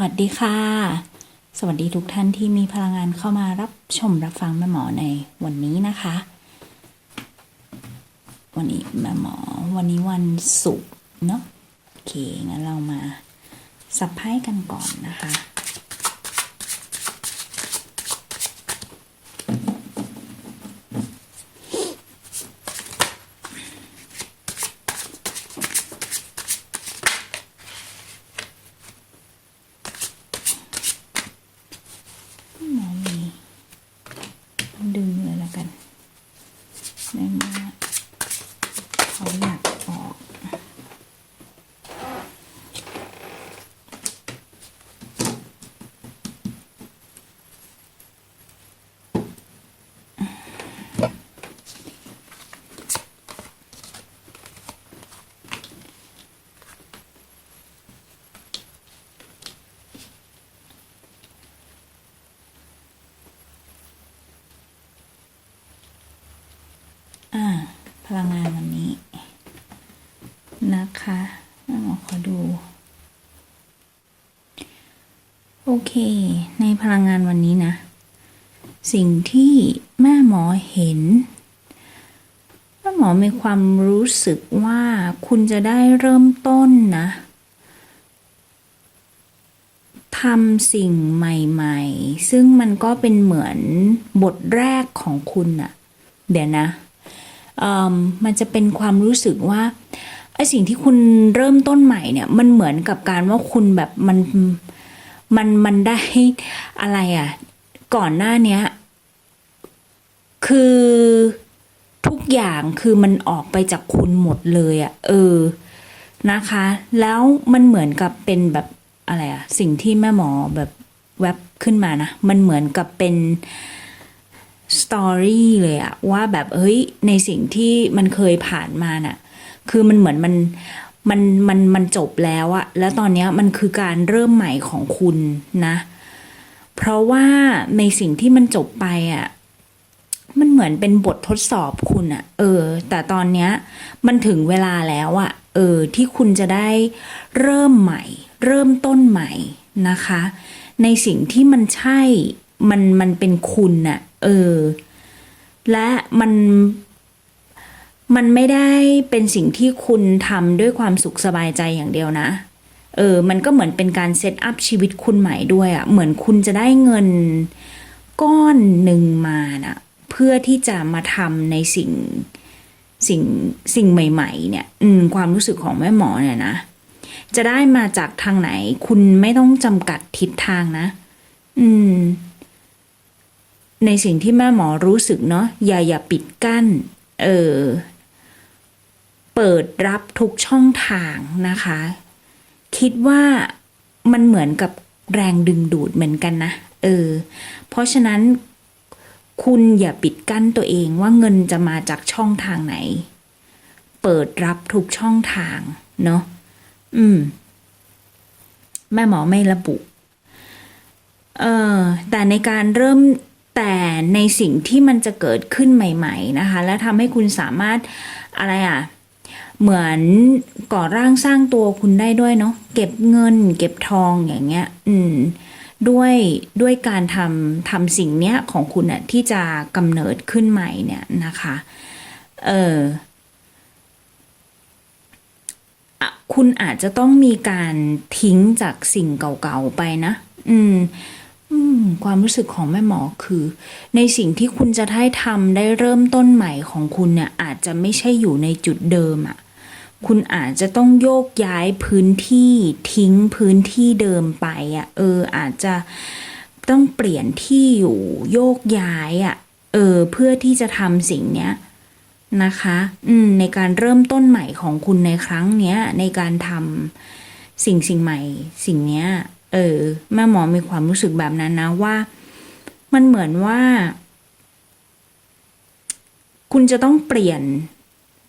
วัสดีค่ะ สวัสดีทุกท่านที่มีพลังงานเข้ามารับชมรับฟังแม่หมอในวันนี้นะคะ วันนี้แม่หมอวันนี้วันศุกร์เนาะโอเคงั้นเรามาสับไพ่กันก่อนนะคะ หมอมีดึงเลยแล้วกันในเมื่อเขาอยากออก อ่า พลังงานวันนี้ นะคะแม่หมอขอดู โอเค ในพลังงานวันนี้นะ สิ่งที่แม่หมอเห็นแม่หมอมีความรู้สึกว่าคุณจะได้เริ่มต้นนะทำสิ่งใหม่ ๆ ซึ่งมันก็เป็นเหมือนบทแรกของคุณอะเดี๋ยวนะ มันจะเป็นความรู้สึกว่าไอสิ่งที่คุณเริ่มต้นใหม่เนี่ยมันเหมือนกับการว่าคุณแบบมันมันมันได้อะไรอะ่ะก่อนหน้าเนี้ยคือทุกอย่างคือมันออกไปจากคุณหมดเลยอะ่ะเออนะคะ แล้วมันเหมือนกับเป็นแบบอะไรอะ่ะสิ่งที่แม่หมอแบบแวบขึ้นมานะมันเหมือนกับเป็น สตอรี่เลยอะว่าแบบเฮ้ยในสิ่งที่มันเคยผ่านมาน่ะ คือมันเหมือนมันมันมันมันจบแล้วอะแล้วตอนนี้มันคือการเริ่มใหม่ของคุณนะ เพราะว่าในสิ่งที่มันจบไปอะมันเหมือนเป็นบททดสอบคุณอะเออ แต่ตอนเนี้ยมันถึงเวลาแล้วอะเออ ที่คุณจะได้เริ่มใหม่ เริ่มต้นใหม่นะคะ ในสิ่งที่มันใช่ มันมันเป็นคุณน่ะ เออ และมันมันไม่ได้เป็นสิ่งที่คุณทำด้วยความสุขสบายใจอย่างเดียวนะ เออ มันก็เหมือนเป็นการเซตอัพชีวิตคุณใหม่ด้วยอะ่ะ เหมือนคุณจะได้เงินก้อนหนึ่งมาน่ะ เพื่อที่จะมาทำในสิ่งสิ่งสิ่งใหม่ ๆ เนี่ย อืม ความรู้สึกของแม่หมอเนี่ยนะ จะได้มาจากทางไหน คุณไม่ต้องจำกัดทิศทางนะ อืม ในสิ่งที่แม่หมอรู้สึกเนาะอย่าอย่าปิดกั้น เออ เปิดรับทุกช่องทางนะคะ คิดว่ามันเหมือนกับแรงดึงดูดเหมือนกันนะ เออ เพราะฉะนั้นคุณอย่าปิดกั้นตัวเองว่าเงินจะมาจากช่องทางไหน เปิดรับทุกช่องทาง เนาะ อืม แม่หมอไม่ระบุ เออ แต่ในการเริ่ม แต่ในสิ่งที่มันจะเกิดขึ้นใหม่ ๆนะคะ และทำให้คุณสามารถอะไรอะเหมือนก่อร่างสร้างตัวคุณได้ด้วยเนาะเก็บเงิน เก็บทองอย่างเงี้ย อืม ด้วยด้วยการทำทำสิ่งเนี้ยของคุณอะที่จะกำเนิดขึ้นใหม่เนี่ยนะคะ เออคุณอาจจะต้องมีการทิ้งจากสิ่งเก่าๆไปนะ อือืม ความรู้สึกของแม่หมอคือ ในสิ่งที่คุณจะได้ทำได้เริ่มต้นใหม่ของคุณเนี่ยอาจจะไม่ใช่อยู่ในจุดเดิมอะ่ะคุณอาจจะต้องโยกย้ายพื้นที่ทิ้งพื้นที่เดิมไปอะ่ะ เออ อาจจะต้องเปลี่ยนที่อยู่โยกย้ายอะ่ะ เออ เพื่อที่จะทำสิ่งเนี้ยนะคะ อืม ในการเริ่มต้นใหม่ของคุณในครั้งเนี้ย ในการทำสิ่งสิ่งใหม่ สิ่งเนี้ย เออแม่หมอมีความรู้สึกแบบนั้นนะว่า มันเหมือนว่า คุณจะต้องเปลี่ยน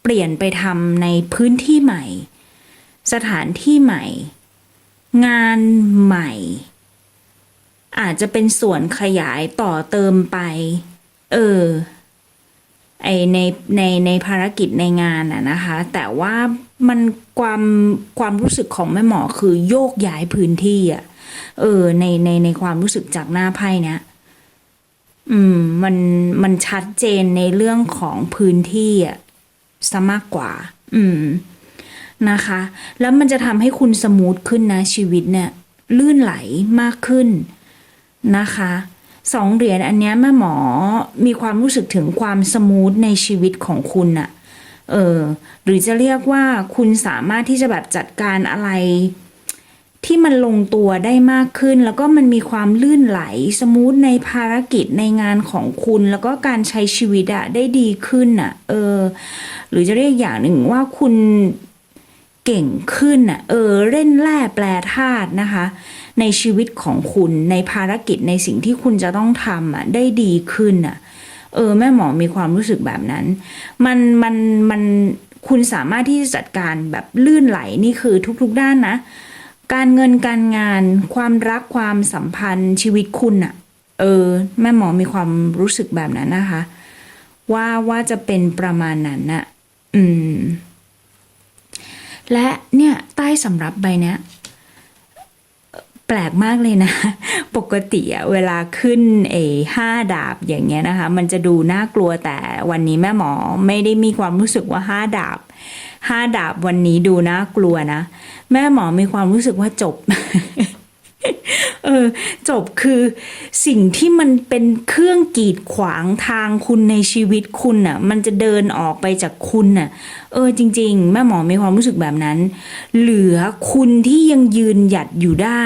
เปลี่ยนไปทำในพื้นที่ใหม่ สถานที่ใหม่ งานใหม่ อาจจะเป็นส่วนขยายต่อเติมไป เออไอในในในภารกิจในงานอะนะคะ แต่ว่ามันความความรู้สึกของแม่หมอคือโยกย้ายพื้นที่อะ เออ ในในในความรู้สึกจากหน้าไพ่เนี้ยอืม มันมันชัดเจนในเรื่องของพื้นที่อะซะมากกว่า อืมนะคะ แล้วมันจะทำให้คุณสมูทขึ้นนะ ชีวิตเนี่ย ลื่นไหลมากขึ้นนะคะสองเหรียญอันเนี้ยแม่หมอมีความรู้สึกถึงความสมูทในชีวิตของคุณอะเออ หรือจะเรียกว่าคุณสามารถที่จะแบบจัดการอะไร ที่มันลงตัวได้มากขึ้น แล้วก็มันมีความลื่นไหลสมูทในภารกิจในงานของคุณ แล้วก็การใช้ชีวิตอะได้ดีขึ้นอะเออ หรือจะเรียกอย่างหนึ่งว่าคุณเก่งขึ้นอะเออเล่นแร่แปลธาตุนะคะ ในชีวิตของคุณในภารกิจในสิ่งที่คุณจะต้องทำอะได้ดีขึ้นอะเออแม่หมอมีความรู้สึกแบบนั้น มันมันมันคุณสามารถที่จะจัดการแบบลื่นไหลนี่คือทุก ๆ ด้านนะ การเงินการงานความรักความสัมพันธ์ชีวิตคุณอะเออ แม่หมอมีความรู้สึกแบบนั้นนะคะ ว่าว่าจะเป็นประมาณนั้นนะอืม และเนี่ยใต้สำรับใบเนี้ยแปลกมากเลยนะ ปกติอะเวลาขึ้นเอห้าดาบอย่างเงี้ยนะคะ มันจะดูน่ากลัวแต่วันนี้แม่หมอไม่ได้มีความรู้สึกว่าห้าดาบ ห้าดาบวันนี้ดูน่ากลัวนะ แม่หมอมีความรู้สึกว่าจบ เออ จบคือสิ่งที่มันเป็นเครื่องกีดขวางทางคุณในชีวิตคุณน่ะ มันจะเดินออกไปจากคุณน่ะ เออจริง ๆ แม่หมอมีความรู้สึกแบบนั้น เหลือคุณที่ยังยืนหยัดอยู่ได้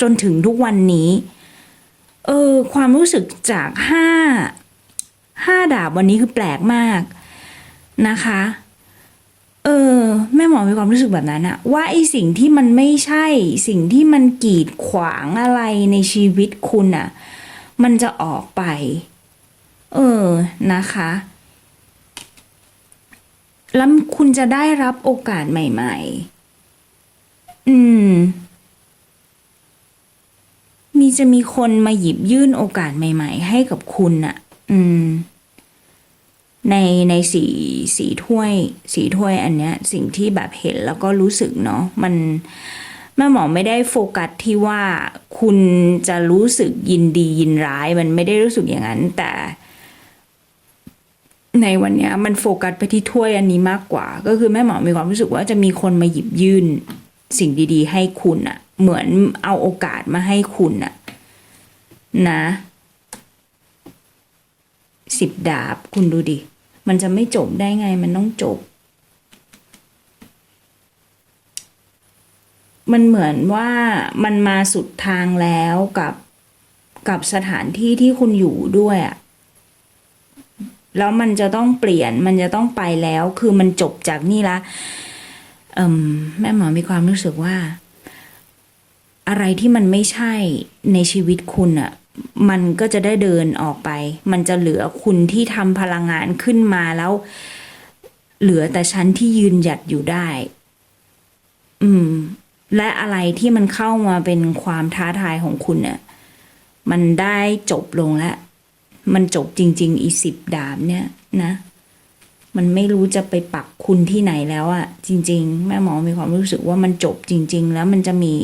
จนถึงทุกวันนี้ เออ ความรู้สึกจากห้าห้าดาบวันนี้คือแปลกมากนะคะ หมอมีความรู้สึกแบบนั้นอะว่าไอสิ่งที่มันไม่ใช่ สิ่งที่มันกีดขวางอะไรในชีวิตคุณอะมันจะออกไป เออนะคะ แล้วคุณจะได้รับโอกาสใหม่ ๆ อืม มีจะมีคนมาหยิบยื่นโอกาสใหม่ ๆ ให้กับคุณอะอืม ในในสีสีถ้วย สีถ้วยอันเนี้ยสิ่งที่แบบเห็นแล้วก็รู้สึกเนาะมันแม่หมอไม่ได้โฟกัสที่ว่าคุณจะรู้สึกยินดียินร้าย มันไม่ได้รู้สึกอย่างนั้น แต่ ในวันนี้มันโฟกัสไปที่ถ้วยอันนี้มากกว่า ก็คือแม่หมอมีความรู้สึกว่าจะมีคนมาหยิบยื่นสิ่งดี ๆ ให้คุณอะเหมือนเอาโอกาสมาให้คุณอะนะ สิบดาบ คุณดูดิ มันจะไม่จบได้ไง มันต้องจบ มันเหมือนว่ามันมาสุดทางแล้วกับกับสถานที่ที่คุณอยู่ด้วยอะแล้วมันจะต้องเปลี่ยน มันจะต้องไปแล้ว คือมันจบจากนี่ละมแม่หมอมีความรู้สึกว่า อะไรที่มันไม่ใช่ในชีวิตคุณอะ มันก็จะได้เดินออกไป มันจะเหลือคุณที่ทำพลังงานขึ้นมาแล้ว เหลือแต่ฉันที่ยืนหยัดอยู่ได้ อืม และอะไรที่มันเข้ามาเป็นความท้าทายของคุณเนี่ย มันได้จบลงแล้ว มันจบจริง ๆ อีสิบดาบเนี่ยนะ มันไม่รู้จะไปปักคุณที่ไหนแล้วอะจริง ๆ แม่หมอมีความรู้สึกว่ามันจบจริง ๆ แล้วมันจะมี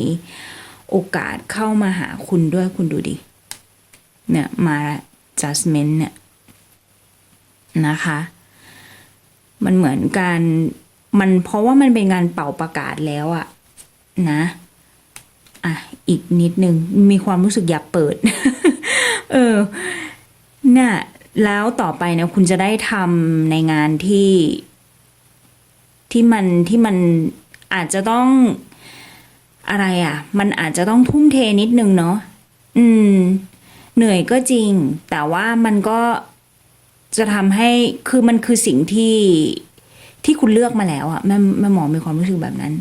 โอกาสเข้ามาหาคุณด้วยคุณดูดิ เนี่ยมา judgment เนี่ยนะคะ มันเหมือนการมันเพราะว่ามันเป็นการเป่าประกาศแล้วอะนะอะอีกนิดนึง มีความรู้สึกอยากเปิด เออเนี่ยแล้วต่อไปเนี่ยคุณจะได้ทำในงานที่ที่มันที่มันอาจจะต้องอะไรอะ มันอาจจะต้องทุ่มเทนิดนึงเนาะอืม เหนื่อยก็จริง แต่ว่ามันก็จะทำให้คือมันคือสิ่งที่ที่คุณเลือกมาแล้วอะแม่แม่หมอมีความรู้สึกแบบนั้น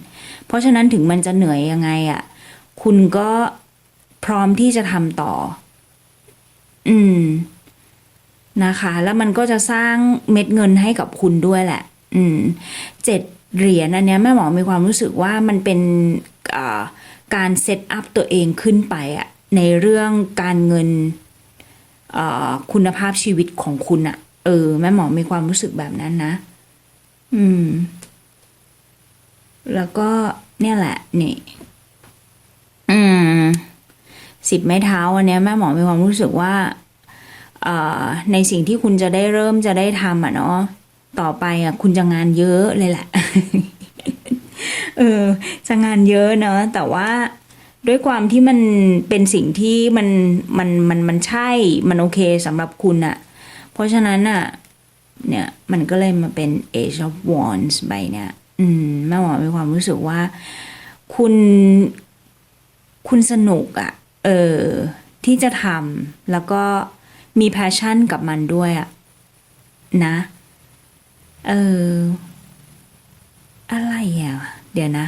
เพราะฉะนั้นถึงมันจะเหนื่อยยังไงอะคุณก็พร้อมที่จะทำต่อ อืมนะคะ แล้วมันก็จะสร้างเม็ดเงินให้กับคุณด้วยแหละ อืมเจ็ดเหรียญอันเนี้ยแม่หมอมีความรู้สึกว่ามันเป็นการเซตอัพตัวเองขึ้นไปอะ ในเรื่องการเงินคุณภาพชีวิตของคุณอะเออ แม่หมอมีความรู้สึกแบบนั้นนะ อืม แล้วก็เนี่ยแหละ นี่ อืม สิบไม้เท้าอันเนี้ยแม่หมอมีความรู้สึกว่าเออในสิ่งที่คุณจะได้เริ่มจะได้ทำอะเนาะต่อไปอะ คุณจะงานเยอะเลยแหละ เออ จะงานเยอะเนอะแต่ว่า ด้วยความที่มันเป็นสิ่งที่มันมันมันมันใช่มันโอเคสำหรับคุณอะเพราะฉะนั้นอะเนี่ยมันก็เลยมาเป็น Age of Wands ใบเนี่ยอืมแม่หมอมีความรู้สึกว่า คุณ คุณสนุกอะเออที่จะทำแล้วก็มี passion กับมันด้วยอะนะ เออ อะไรอะ เดี๋ยวนะ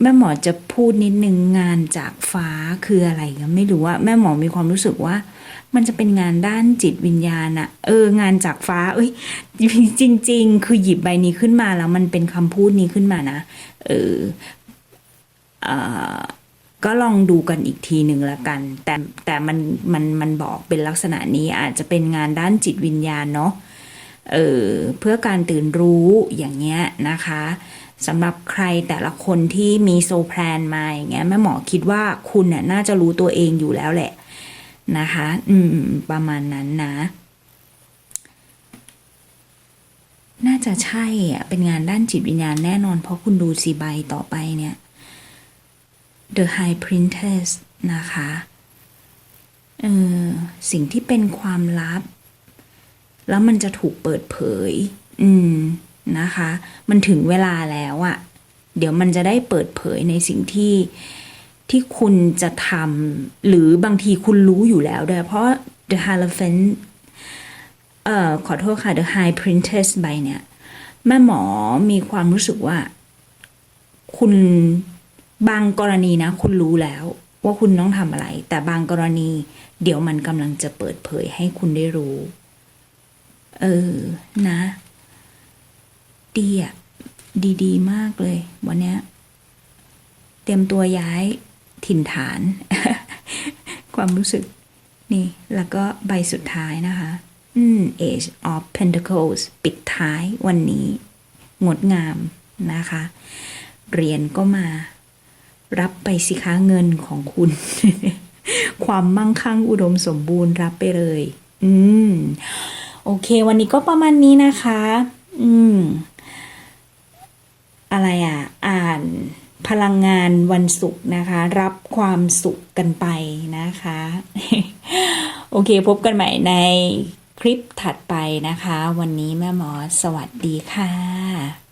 แม่หมอจะพูดนิดนึงงานจากฟ้าคืออะไรก็ไม่รู้ว่าแม่หมอมีความรู้สึกว่า มันจะเป็นงานด้านจิตวิญญาณอะเอองานจากฟ้า เอ้ยจริง ๆ คือหยิบใบนี้ขึ้นมาแล้วมันเป็นคำพูดนี้ขึ้นมานะเออเอ่อก็ลองดูกันอีกทีหนึ่งละกัน แต่แต่มันมันมันบอกเป็นลักษณะนี้อาจจะเป็นงานด้านจิตวิญญาณเนาะเออเพื่อการตื่นรู้อย่างเงี้ยนะคะ สำหรับใครแต่ละคนที่มีโซแพลนมาอย่างเงี้ยแม่หมอคิดว่าคุณน่ะน่าจะรู้ตัวเองอยู่แล้วแหละนะคะ อืม ประมาณนั้นนะ น่าจะใช่อะ เป็นงานด้านจิตวิญญาณแน่นอน เพราะคุณดูสีใบต่อไปเนี่ย The High Princess นะคะเออสิ่งที่เป็นความลับ แล้วมันจะถูกเปิดเผย อืม นะคะ มันถึงเวลาแล้วอะเดี๋ยวมันจะได้เปิดเผยในสิ่งที่ที่คุณจะทำหรือบางทีคุณรู้อยู่แล้วด้วยเพราะ The Hierophant เอ่อขอโทษค่ะ The High Princess ใบเนี่ย แม่หมอมีความรู้สึกว่า คุณบางกรณีนะ คุณรู้แล้วว่าคุณต้องทำอะไร แต่บางกรณี เดี๋ยวมันกำลังจะเปิดเผยให้คุณได้รู้ เออ นะ ดีอะดีดีมากเลย วันเนี้ยเตรียมตัวย้ายถิ่นฐาน ความรู้สึก นี่ แล้วก็ใบสุดท้ายนะคะ อืม Age of Pentacles ปิดท้ายวันนี้ งดงามนะคะ เหรียญก็มา รับไปสิคะเงินของคุณ ความมั่งคั่งอุดมสมบูรณ์รับไปเลย อืม โอเค วันนี้ก็ประมาณนี้นะคะ อืม อะไรอะ อ่านพลังงานวันศุกร์นะคะ รับความสุขกันไปนะคะ โอเคพบกันใหม่ในคลิปถัดไปนะคะ วันนี้แม่หมอสวัสดีค่ะ